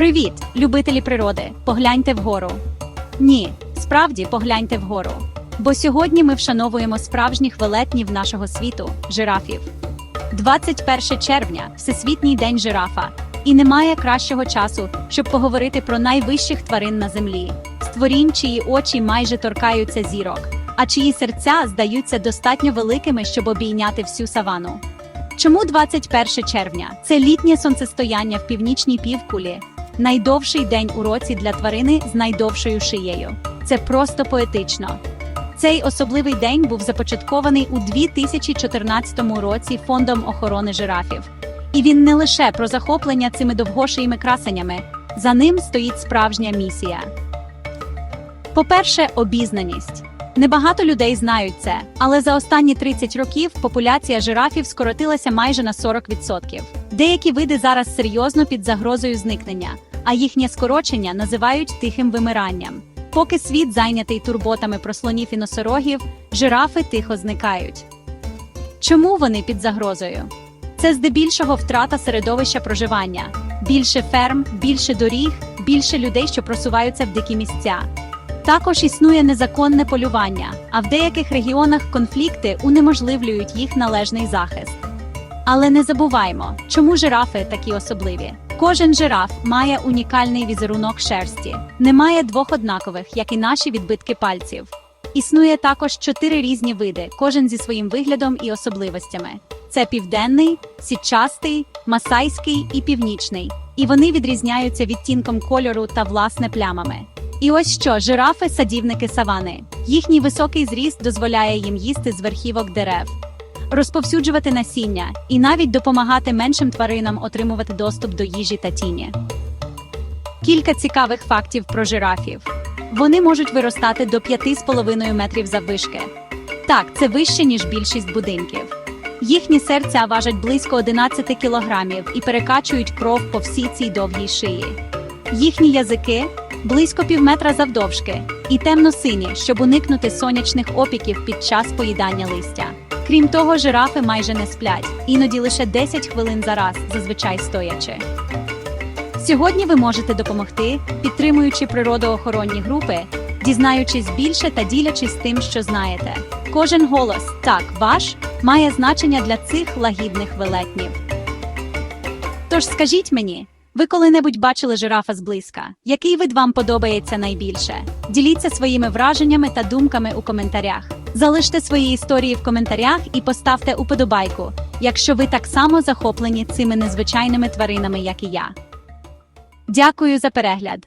Привіт, любителі природи! Погляньте вгору. Ні, справді погляньте вгору. Бо сьогодні ми вшановуємо справжніх велетнів нашого світу жирафів. 21 червня Всесвітній день жирафа. І немає кращого часу, щоб поговорити про найвищих тварин на землі, створінь, чиї очі майже торкаються зірок, а чиї серця здаються достатньо великими, щоб обійняти всю савану. Чому 21 червня? Це літнє сонцестояння в північній півкулі, найдовший день у році для тварини з найдовшою шиєю. Це просто поетично. Цей особливий день був започаткований у 2014 році Фондом охорони жирафів. І він не лише про захоплення цими довгошиїми красенями, за ним стоїть справжня місія. По-перше, обізнаність. Небагато людей знають це, але за останні 30 років популяція жирафів скоротилася майже на 40%. Деякі види зараз серйозно під загрозою зникнення, а їхнє скорочення називають тихим вимиранням. Поки світ зайнятий турботами про слонів і носорогів, жирафи тихо зникають. Чому вони під загрозою? Це здебільшого втрата середовища проживання, більше ферм, більше доріг, більше людей, що просуваються в дикі місця. Також існує незаконне полювання, а в деяких регіонах конфлікти унеможливлюють їх належний захист. Але не забуваймо, чому жирафи такі особливі. Кожен жираф має унікальний візерунок шерсті, немає двох однакових, як і наші відбитки пальців. Існує також чотири різні види, кожен зі своїм виглядом і особливостями. Це південний, сітчастий, масайський і північний. І вони відрізняються відтінком кольору та власне плямами. І ось що жирафи садівники савани. Їхній високий зріст дозволяє їм їсти з верхівок дерев, розповсюджувати насіння і навіть допомагати меншим тваринам отримувати доступ до їжі та тіні. Кілька цікавих фактів про жирафів. Вони можуть виростати до 5,5 метрів заввишки. Так, це вище, ніж більшість будинків. Їхні серця важать близько 11 кілограмів і перекачують кров по всій цій довгій шиї. Їхні язики близько півметра завдовжки і темно-сині, щоб уникнути сонячних опіків під час поїдання листя. Крім того, жирафи майже не сплять, іноді лише 10 хвилин за раз, зазвичай стоячи. Сьогодні ви можете допомогти, підтримуючи природоохоронні групи, дізнаючись більше та ділячись тим, що знаєте. Кожен голос, так, ваш, має значення для цих лагідних велетнів. Тож скажіть мені, ви коли-небудь бачили жирафа зблизька? Який вид вам подобається найбільше? Діліться своїми враженнями та думками у коментарях. Залиште свої історії в коментарях і поставте уподобайку, якщо ви так само захоплені цими незвичайними тваринами, як і я. Дякую за перегляд!